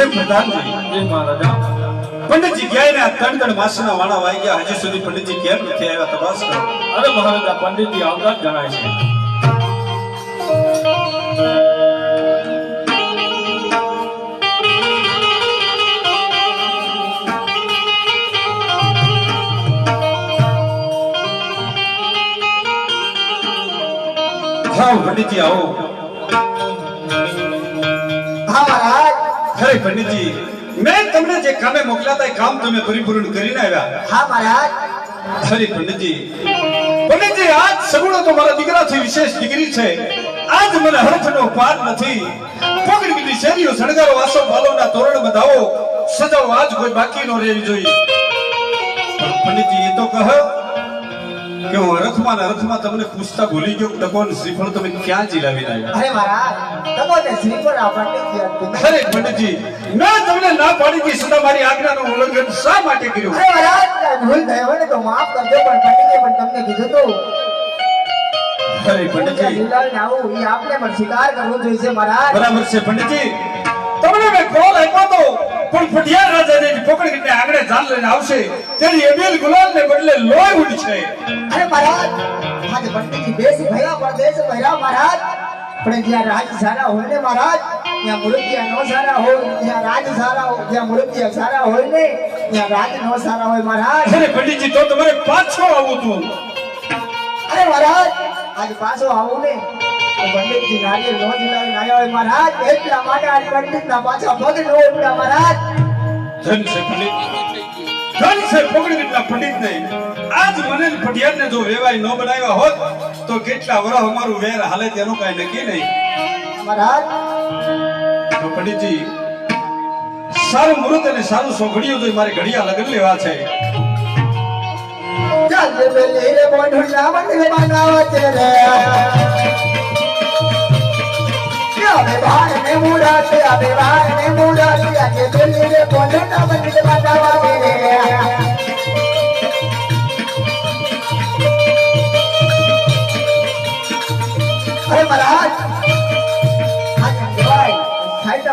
છે પ્રધાનજી મહારાજા પંડિતજી ગયા ને ત્રણ ત્રણ માસના વાણા વાઈ ગયા હજી સુધી પંડિતજી કેમ નથી આવ્યા તપાસ કરો. અરે મહારાજા પંડિતજી આવતા જ જણાય છે. પંડિતજી આવો. ખરે પંડિતજી મેં તમને જે કામે મોકલ્યા હતા એ કામ તમે પરિપૂર્ણ કરીને આવ્યા. હા મહારાજ. અરે પંડિતજી પંડિતજી આજ સગુણો તો મારા દીકરાથી વિશેષ ડિગ્રી છે. આજ મને હરખનો પાર નથી. પગડી બીજી શેરીઓ શણગારો વાસો બાલોના તોરણ બધાવો સજાવો આજ કોઈ બાકી નો રહેવી જોઈએ. પંડિતજી એ તો કહો કે હું હરખમાં ને હરખમાં તમને પૂછતા ભૂલી ગયો કે ને શ્રીફળ તમે ક્યાં જીલાવી લાવ્યા? અરે મારા તમે ને શ્રીફળ આપણને. ખરે પંડિતજી મેં તમને ના પાડી હતી છતાં મારી આજ્ઞાનું ઉલ્લંઘન શા માટે કર્યું? અરે મારા ભૂલ થઈ હોય ને તો માફ કરજો પણ પંડિતજી પણ તમને કીધું તો. અરે પંડિતજી આવું એ આપણે પણ સ્વીકાર કરવો જોઈએ મહારાજ બરાબર છે પંડિતજી તમને મેં કોલ આપ્યો તો પણ જાન લઈને આવશે તેની એબેલ ગુલાલ ને બદલે લોહી ઉડશે અરે મહારાજ આજે પંડિતજી બેસ ભયા પરદેશ ભયા મહારાજ. પણ જ્યાં રાજ સારા હોય ને મહારાજ ત્યાં મુરબ્બિયા નો સારા હોય ત્યાં રાજ સારા હોય ત્યાં મુરબ્બિયા સારા હોય ને ત્યાં રાજ નો સારા હોય મહારાજ. અરે પંડિતજી તો તમારે પાછો આવું તું અરે મહારાજ આજ પાછો આવું ને પંડિતજી નારિયેળ નો દિલાવીને નાયા હોય મહારાજ. એટલા માટે આજ પંડિતના પાછા પગ નો ઉપડા મહારાજ. ધન છે પંડિત. છે પકડીના પંડિત ને આજ મને ને જો વેવાય ન બનાવ્યા હોત તો કેટલા વર્ષ અમારું વેર હાલે તેનું કાંઈ નક્કી નહીં. મહારાજ. તો પંડિતજી સારું મુહૂર્ત અને સારું સોઘડિયું જોઈ મારે ઘડિયા લગ્ન લેવા છે. ચાલે બેલે રે મોઢું મંદિર બનાવત રે. આવે ભાઈ ને મુરાત આવે ભાર ને મુરાત આજે દિલ્હી ને કોને ના બની રે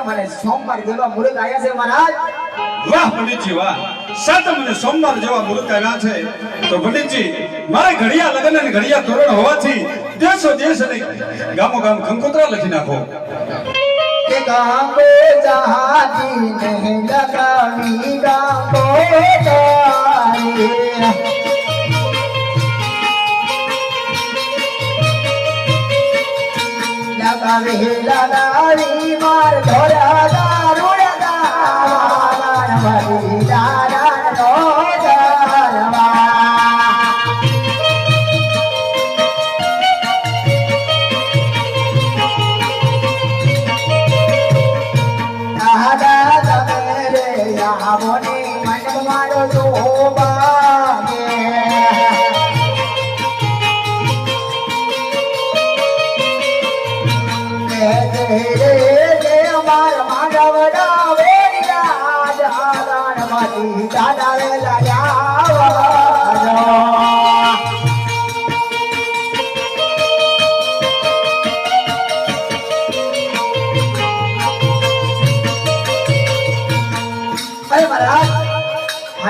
મને સોમવાર જેવા મુહૂર્ત આવ્યા છે મહારાજ. વાહ પંડિતજી વાહ. સાતમ મને સોમવાર જેવા મુહૂર્ત આવ્યા છે. તો પંડિતજી મારે ઘડિયા લગ્ન અને ઘડિયા તોરણ હોવાથી દેશો દેશ અને ગામો ગામ કંકોત્રા લખી નાખો. કે ગામો જહાજી ને લગાવી ગામો તારી લગાવી લગાવી માર ધોરા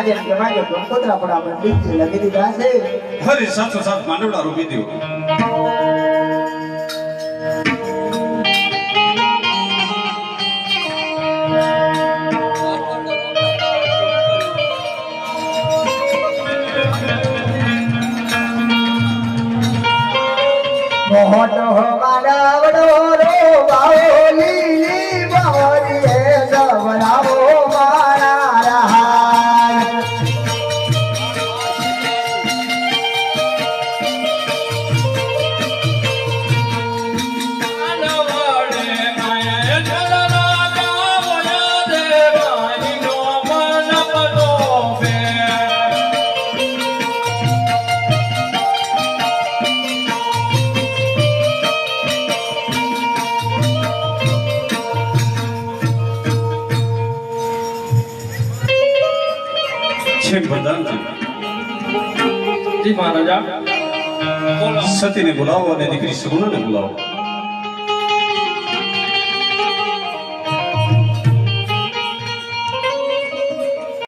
આજે કે ગંગોત્રા પડા આપણે બીજ લગી દીધા છે. ફરી સાચો સાચ માંડવડા રૂપી દો છે પ્રધાનજી જી મહારાજા. સતીને બોલાવો અને દીકરી સગુણાને બોલાવો.